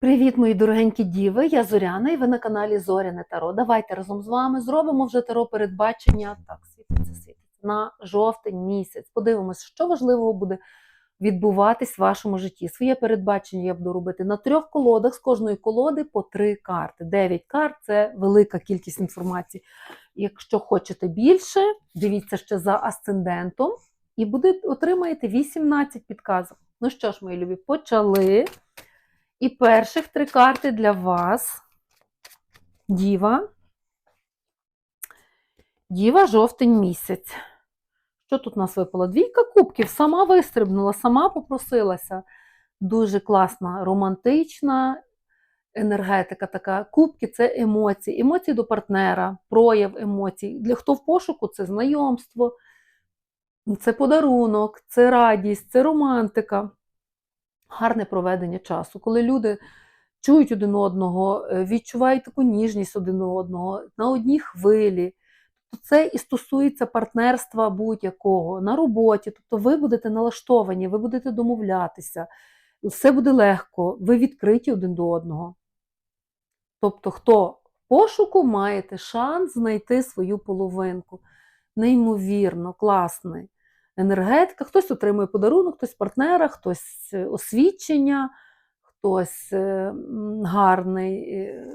Привіт, мої дорогенькі діви! Я Зоряна і ви на каналі Зоряне Таро. Давайте разом з вами зробимо вже таро передбачення. Так, світиться, світиться на жовтень місяць. Подивимося, що важливого буде відбуватись в вашому житті. Своє передбачення я буду робити на трьох колодах, з кожної колоди по три карти. Дев'ять карт це велика кількість інформації. Якщо хочете більше, дивіться ще за асцендентом і буде, отримаєте 18 підказок. Ну що ж, мої любі, почали. І перших три карти для вас. Діва. Діва жовтень місяць. Що тут у нас випало? Двійка кубків. Сама вистрибнула, сама попросилася. Дуже класна, романтична енергетика така. Кубки це емоції. Емоції до партнера, прояв емоцій. Для хто в пошуку це знайомство, це подарунок, це радість, це романтика гарне проведення часу, коли люди чують один одного, е, відчувають таку ніжність один одного на одній хвилі. Тобто це і стосується партнерства будь-якого на роботі. Тобто ви будете налаштовані, ви будете домовлятися, все буде легко, ви відкриті один до одного. Тобто, хто в пошуку маєте шанс знайти свою половинку. Неймовірно, класний енергетика. Хтось отримує подарунок, хтось партнера, хтось е, освідчення, хтось е, гарний е,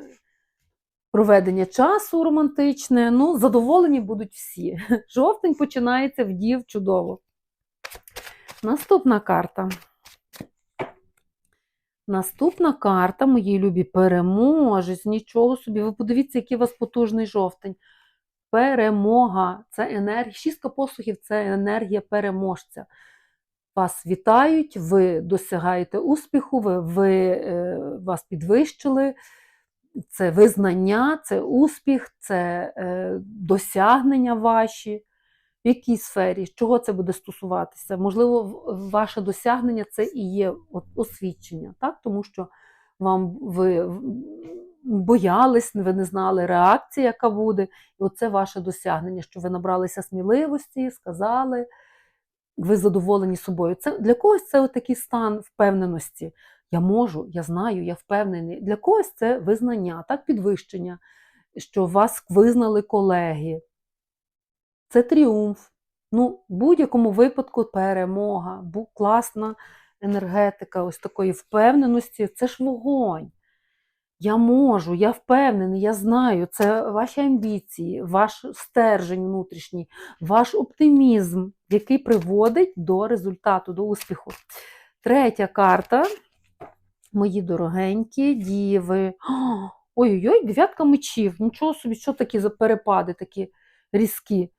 проведення часу романтичне. Ну, задоволені будуть всі. Жовтень починається в дів чудово. Наступна карта. Наступна карта, мої любі, переможець. Нічого собі. Ви подивіться, який у вас потужний жовтень перемога. Це енергія. Шістка послухів це енергія переможця. Вас вітають, ви досягаєте успіху, ви, ви е, вас підвищили. Це визнання, це успіх, це е, досягнення ваші. В якій сфері, чого це буде стосуватися? Можливо, ваше досягнення це і є освідчення, так? тому що вам ви боялись, ви не знали реакції, яка буде. І оце ваше досягнення, що ви набралися сміливості, сказали, ви задоволені собою. Це Для когось це такий стан впевненості. Я можу, я знаю, я впевнений. Для когось це визнання, так, підвищення, що вас визнали колеги. Це тріумф. Ну, в будь-якому випадку перемога, класна енергетика ось такої впевненості це ж вогонь. Я можу, я впевнений, я знаю, це ваші амбіції, ваш стержень внутрішній, ваш оптимізм, який приводить до результату, до успіху. Третя карта, мої дорогенькі діви. Ой-ой-ой, дев'ятка мечів. Нічого собі, що такі за перепади такі різкі.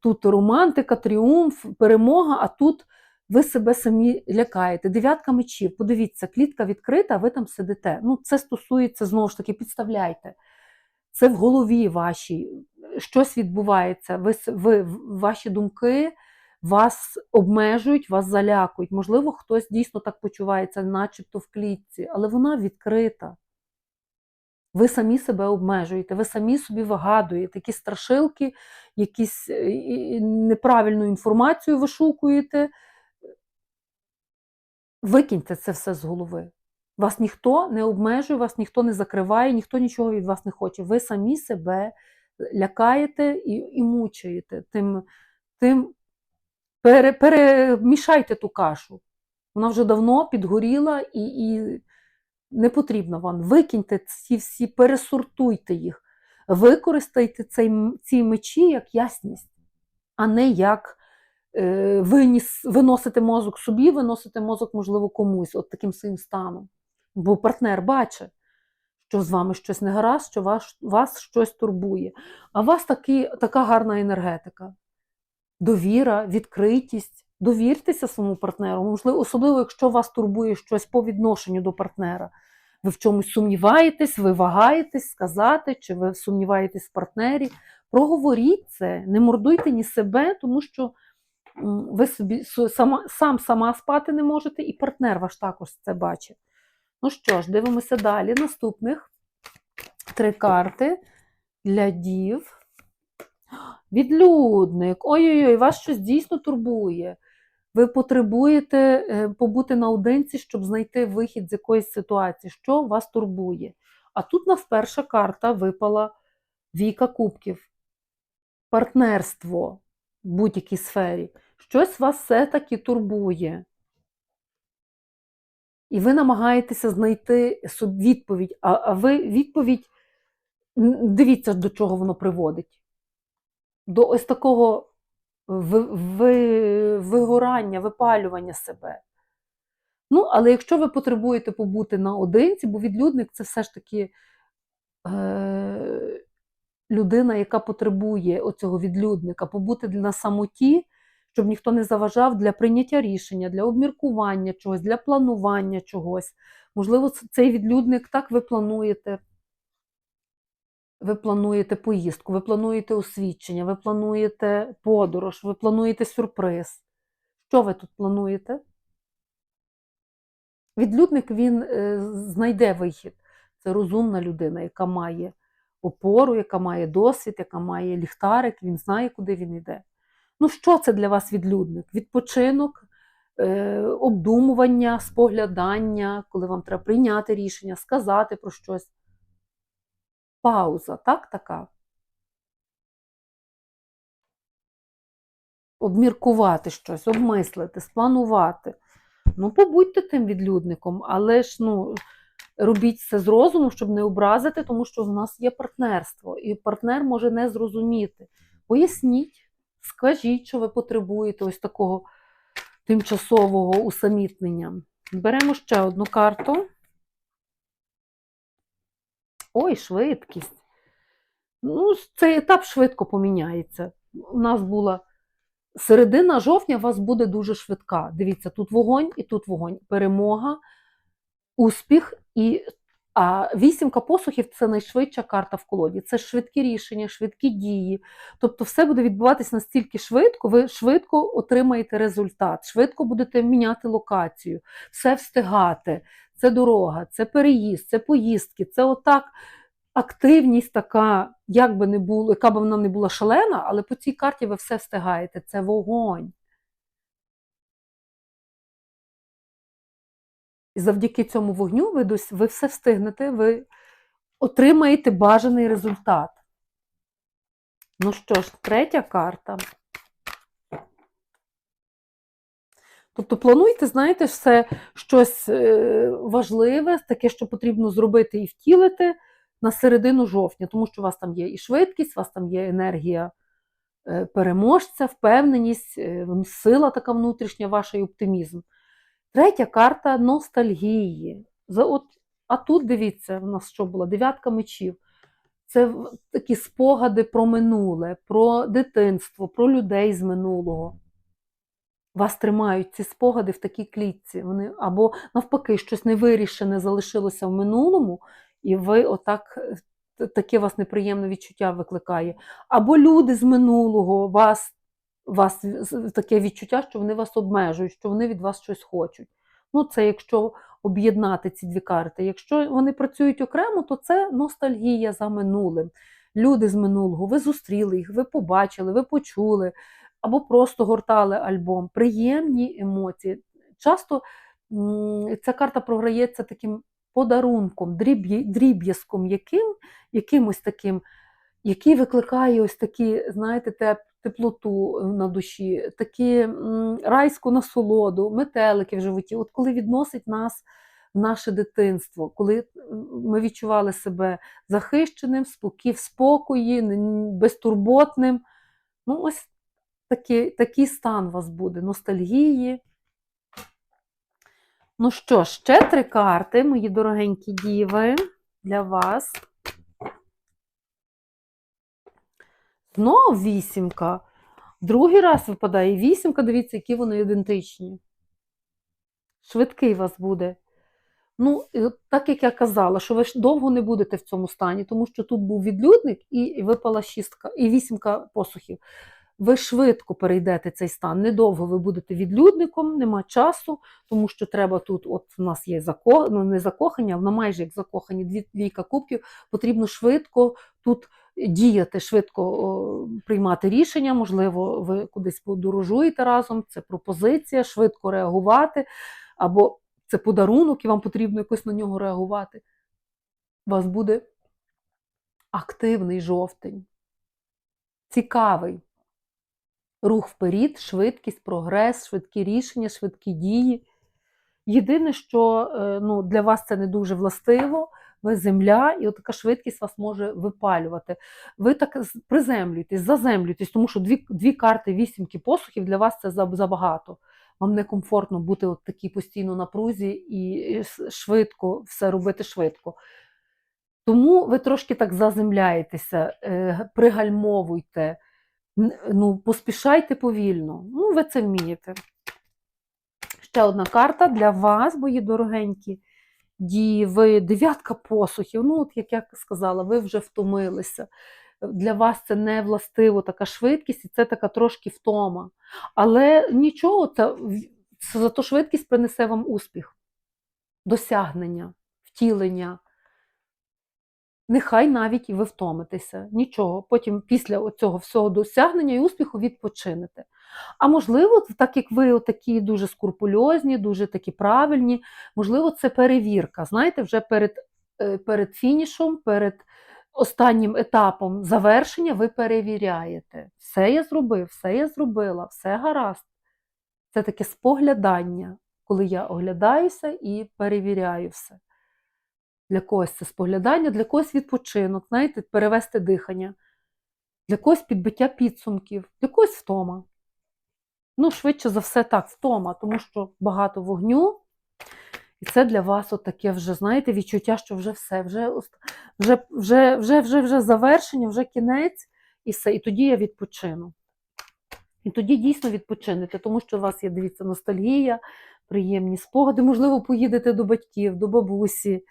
Тут романтика, тріумф, перемога, а тут ви себе самі лякаєте. Дев'ятка мечів, подивіться, клітка відкрита, ви там сидите. Ну, Це стосується, знову ж таки, підставляйте. Це в голові вашій, щось відбувається. Ви, ви, Ваші думки вас обмежують, вас залякують. Можливо, хтось дійсно так почувається, начебто в клітці, але вона відкрита. Ви самі себе обмежуєте, ви самі собі вигадуєте, якісь страшилки, якісь е, неправильну інформацію вишукуєте. Викиньте це все з голови. Вас ніхто не обмежує, вас ніхто не закриває, ніхто нічого від вас не хоче. Ви самі себе лякаєте і і мучаєте. Тим, тим пере, перемішайте ту кашу. Вона вже давно підгоріла і і не потрібна вам. Викиньте ці всі, пересортуйте їх, використайте цей, ці мечі як ясність, а не як виніс, виносити мозок собі, виносити мозок, можливо, комусь, от таким своїм станом. Бо партнер бачить, що з вами щось не гаразд, що вас вас щось турбує. А у вас такі, така гарна енергетика, довіра, відкритість. Довіртеся своєму партнеру, можливо, особливо, якщо вас турбує щось по відношенню до партнера. Ви в чомусь сумніваєтесь, ви вагаєтесь сказати, чи ви сумніваєтесь в партнері. Проговоріть це, не мордуйте ні себе, тому що ви собі сама, сам сама спати не можете, і партнер ваш також це бачить. Ну що ж, дивимося далі. Наступних три карти для дів. Відлюдник. Ой-ой-ой, вас щось дійсно турбує. ви потребуєте е, побути наодинці, щоб знайти вихід з якоїсь ситуації, що вас турбує. А тут нас перша карта випала Віка Кубків. Партнерство в будь-якій сфері. Щось вас все-таки турбує. І ви намагаєтеся знайти відповідь, а, а ви відповідь, дивіться, до чого воно приводить. До ось такого ви, ви, вигорання, випалювання себе. Ну, але якщо ви потребуєте побути наодинці, бо відлюдник це все ж таки е, людина, яка потребує оцього відлюдника, побути на самоті, щоб ніхто не заважав для прийняття рішення, для обміркування чогось, для планування чогось. Можливо, цей відлюдник так ви плануєте. Ви плануєте поїздку, ви плануєте освідчення, ви плануєте подорож, ви плануєте сюрприз. Що ви тут плануєте? Відлюдник він е, знайде вихід. Це розумна людина, яка має опору, яка має досвід, яка має ліхтарик, він знає, куди він йде. Ну, що це для вас відлюдник? Відпочинок, е, обдумування, споглядання, коли вам треба прийняти рішення, сказати про щось. Пауза, так, така. Обміркувати щось, обмислити, спланувати. Ну, побудьте тим відлюдником, але ж ну, робіть це з розуму, щоб не образити, тому що в нас є партнерство, і партнер може не зрозуміти. Поясніть, скажіть, що ви потребуєте ось такого тимчасового усамітнення. Беремо ще одну карту. Ой, швидкість. Ну, цей етап швидко поміняється. У нас була середина жовтня у вас буде дуже швидка. Дивіться, тут вогонь і тут вогонь. Перемога, успіх і. А вісімка посухів це найшвидша карта в колоді. Це швидкі рішення, швидкі дії. Тобто, все буде відбуватись настільки швидко, ви швидко отримаєте результат, швидко будете міняти локацію, все встигати. Це дорога, це переїзд, це поїздки, це отак активність така, як би не було, яка б вона не була шалена, але по цій карті ви все встигаєте. Це вогонь. І завдяки цьому вогню ви, ви все встигнете, ви отримаєте бажаний результат. Ну що ж, третя карта. Тобто плануйте, знаєте, все щось е, важливе, таке, що потрібно зробити і втілити на середину жовтня, тому що у вас там є і швидкість, у вас там є енергія е, переможця, впевненість, е, сила така внутрішня, ваш і оптимізм. Третя карта ностальгії. За от, а тут дивіться, у нас що було? Дев'ятка мечів. Це такі спогади про минуле, про дитинство, про людей з минулого. Вас тримають ці спогади в такій клітці. Вони, або навпаки, щось невирішене залишилося в минулому, і ви отак, е, таке вас неприємне відчуття викликає. Або люди з минулого вас, вас таке відчуття, що вони вас обмежують, що вони від вас щось хочуть. Ну, це якщо об'єднати ці дві карти. Якщо вони працюють окремо, то це ностальгія за минулим. Люди з минулого, ви зустріли їх, ви побачили, ви почули, або просто гортали альбом. Приємні емоції. Часто ця карта програється таким подарунком, дріб'я- дріб'язком, яким, якимось таким, який викликає ось такі, знаєте, теплоту на душі, такі райську насолоду, метелики в животі. От коли відносить нас в наше дитинство, коли ми відчували себе захищеним, спокій, в спокої, безтурботним. Ну, ось такий, такий стан у вас буде ностальгії. Ну що, ще три карти, мої дорогенькі діви, для вас. Знову вісімка. Другий раз випадає вісімка, дивіться, які вони ідентичні. Швидкий вас буде. Ну, так як я казала, що ви ж довго не будете в цьому стані, тому що тут був відлюдник і випала шістка, і вісімка посухів. Ви швидко перейдете цей стан. Недовго ви будете відлюдником, нема часу, тому що треба тут, от у нас є зако... ну, не закохання, а майже як закохані, дві двійка кубків. Потрібно швидко тут діяти, швидко приймати рішення. Можливо, ви кудись подорожуєте разом, це пропозиція, швидко реагувати, або це подарунок, і вам потрібно якось на нього реагувати. У вас буде активний жовтень, цікавий рух вперед, швидкість, прогрес, швидкі рішення, швидкі дії. Єдине, що е, ну, для вас це не дуже властиво, ви земля, і от така швидкість вас може випалювати. Ви так приземлюєтесь, заземлюєтесь, тому що дві, дві карти вісімки посухів для вас це забагато. Вам некомфортно бути от такій постійно напрузі і швидко все робити швидко. Тому ви трошки так заземляєтеся, е, пригальмовуйте, ну, поспішайте повільно. Ну, ви це вмієте. Ще одна карта для вас, мої дорогенькі діви, дев'ятка посухів. Ну, от як я сказала, ви вже втомилися. Для вас це не властиво така швидкість, і це така трошки втома. Але нічого, це, це зато швидкість принесе вам успіх, досягнення, втілення. Нехай навіть і ви втомитеся. Нічого. Потім після цього всього досягнення і успіху відпочинете. А можливо, так як ви такі дуже скрупульозні, дуже такі правильні, можливо, це перевірка. Знаєте, вже перед, е, перед фінішом, перед останнім етапом завершення ви перевіряєте. Все я зробив, все я зробила, все гаразд. Це таке споглядання, коли я оглядаюся і перевіряю все. Для когось це споглядання, для когось відпочинок, знаєте, перевести дихання, для когось підбиття підсумків, для когось втома. Ну, швидше за все, так, втома, тому що багато вогню, і це для вас от таке вже, знаєте, відчуття, що вже все, вже, вже, вже, вже, вже, вже завершення, вже кінець, і все. І тоді я відпочину. І тоді дійсно відпочинете, тому що у вас є, дивіться, ностальгія, приємні спогади, можливо, поїдете до батьків, до бабусі.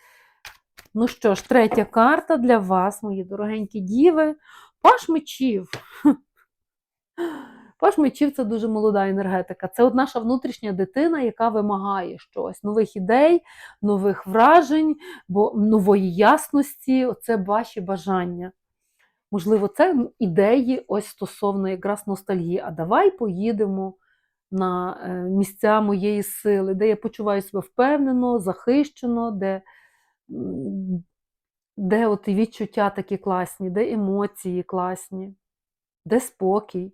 Ну що ж, третя карта для вас, мої дорогенькі діви. Паш мечів. Паш мечів це дуже молода енергетика. Це от наша внутрішня дитина, яка вимагає щось, нових ідей, нових вражень, нової ясності. Оце ваші бажання. Можливо, це ідеї ось стосовно якраз ностальгії. А давай поїдемо на е, місця моєї сили, де я почуваю себе впевнено, захищено, де, де от відчуття такі класні, де емоції класні, де спокій.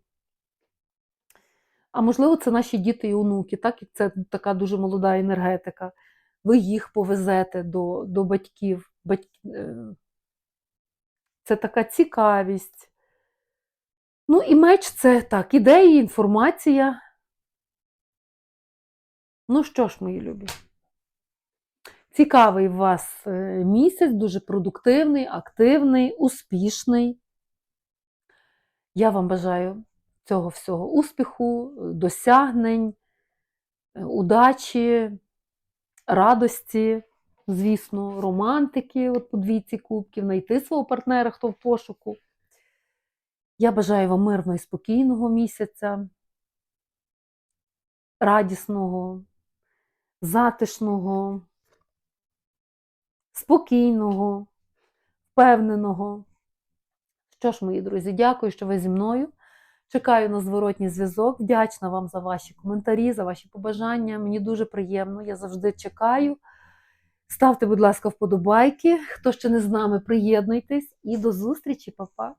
А можливо, це наші діти і онуки, так як це така дуже молода енергетика. Ви їх повезете до, до батьків. Бать... е, Це така цікавість. Ну, і меч це так, ідеї, інформація. Ну що ж, мої любі. Цікавий у вас е, місяць, дуже продуктивний, активний, успішний. Я вам бажаю цього всього успіху, досягнень, е, удачі, радості, звісно, романтики, от по двійці кубків, знайти свого партнера, хто в пошуку. Я бажаю вам мирного і спокійного місяця, радісного, затишного, спокійного, впевненого. Що ж, мої друзі, дякую, що ви зі мною. Чекаю на зворотній зв'язок. Вдячна вам за ваші коментарі, за ваші побажання. Мені дуже приємно, я завжди чекаю. Ставте, будь ласка, вподобайки. Хто ще не з нами, приєднуйтесь і до зустрічі, Па-па!